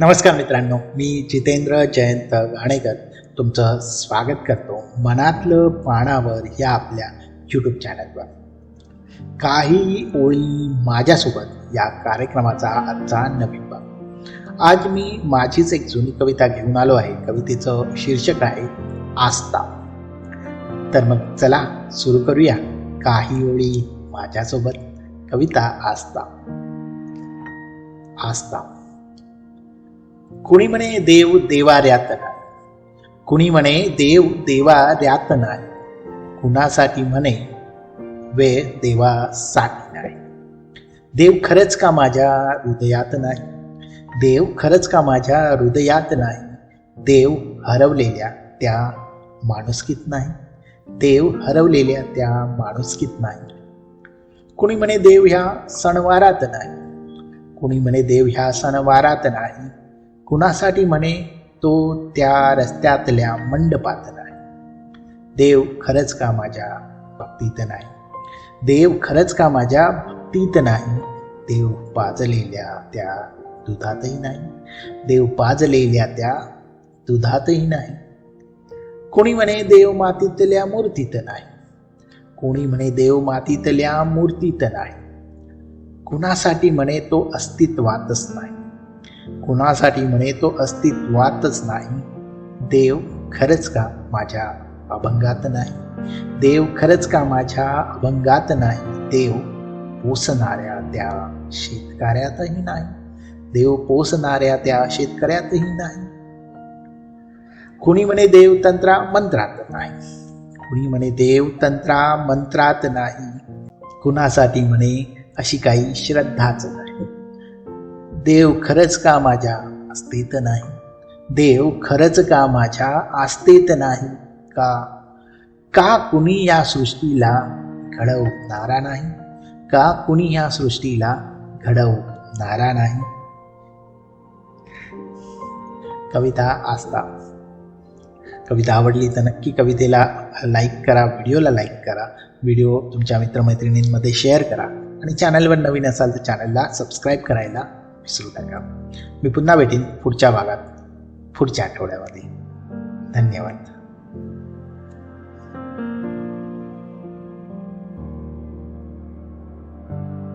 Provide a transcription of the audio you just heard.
नमस्कार मित्रांनो मी जितेंद्र जयंत घाणेकर तुमचं स्वागत करतो मनातलं पानावर ह्या आपल्या यूट्यूब चॅनलवर काही ओळी माझ्यासोबत या कार्यक्रमाचा आजचा नवीन भाग. आज मी माझीच एक जुनी कविता घेऊन आलो आहे. कवितेचं शीर्षक आहे आस्था. तर मग चला सुरू करूया. काही ओळी माझ्यासोबत. कविता आस्था. आस्था. कुणी म्हणे देव देवाऱ्यात नाही कुणी म्हणे देव देवाऱ्यात नाही कुणासाठी म्हणे वेळ देवासाठी? नाही देव खरंच का माझ्या हृदयात नाही? देव खरंच का माझ्या हृदयात नाही? देव हरवलेल्या त्या माणुसकीत नाही? देव हरवलेल्या त्या माणुसकीत नाही? कुणी म्हणे देव ह्या सणवारात नाही? कुणी म्हणे देव ह्या सणवारात नाही? कुणासाठी म्हणे? तो त्या रस्त्यातल्या मंडपात नाही. देव खरंच का माझ्या भक्तीत नाही? देव खरंच का माझ्या भक्तीत नाही? देव पाजलेल्या त्या दुधातही नाही. देव पाजलेल्या त्या दुधातही नाही. कोणी म्हणे देव मातीतल्या मूर्तीत नाही? कोणी म्हणे देव मातीतल्या मूर्तीत नाही? कुणासाठी म्हणे तो अस्तित्वातच नाही? कुणासाठी म्हणे तो अस्तित्वातच नाही? देव खरंच का माझ्या अभंगात नाही? देव खरंच का माझ्या अभंगात नाही? देव पोसणाऱ्या त्या शेतकऱ्यातही नाही. देव पोसणाऱ्या त्या शेतकऱ्यातही नाही. कुणी म्हणे देव तंत्रा मंत्रात नाही? कुणी म्हणे देव तंत्रा मंत्रात नाही? कुणासाठी म्हणे अशी काही श्रद्धाच नाही? देव खरंच का माझ्या अस्तित नाही? देव खरंच का माझ्या अस्तित नाही का? का कुणी या सृष्टीला घडवणारा नाही? का कुणी या सृष्टीला घडवणारा नाही? कविता आस्था. कविता आवडली तर नक्की कवितेला लाईक करा व्हिडिओला लाईक करा व्हिडिओ तुमच्या मित्रमैत्रिणींमध्ये शेअर करा आणि चॅनलवर नवीन असाल तर चॅनलला सबस्क्राईब करायला विसरू नका मी पुन्हा भेटीन पुढच्या भागात पुढच्या आठवड्यामध्ये. धन्यवाद.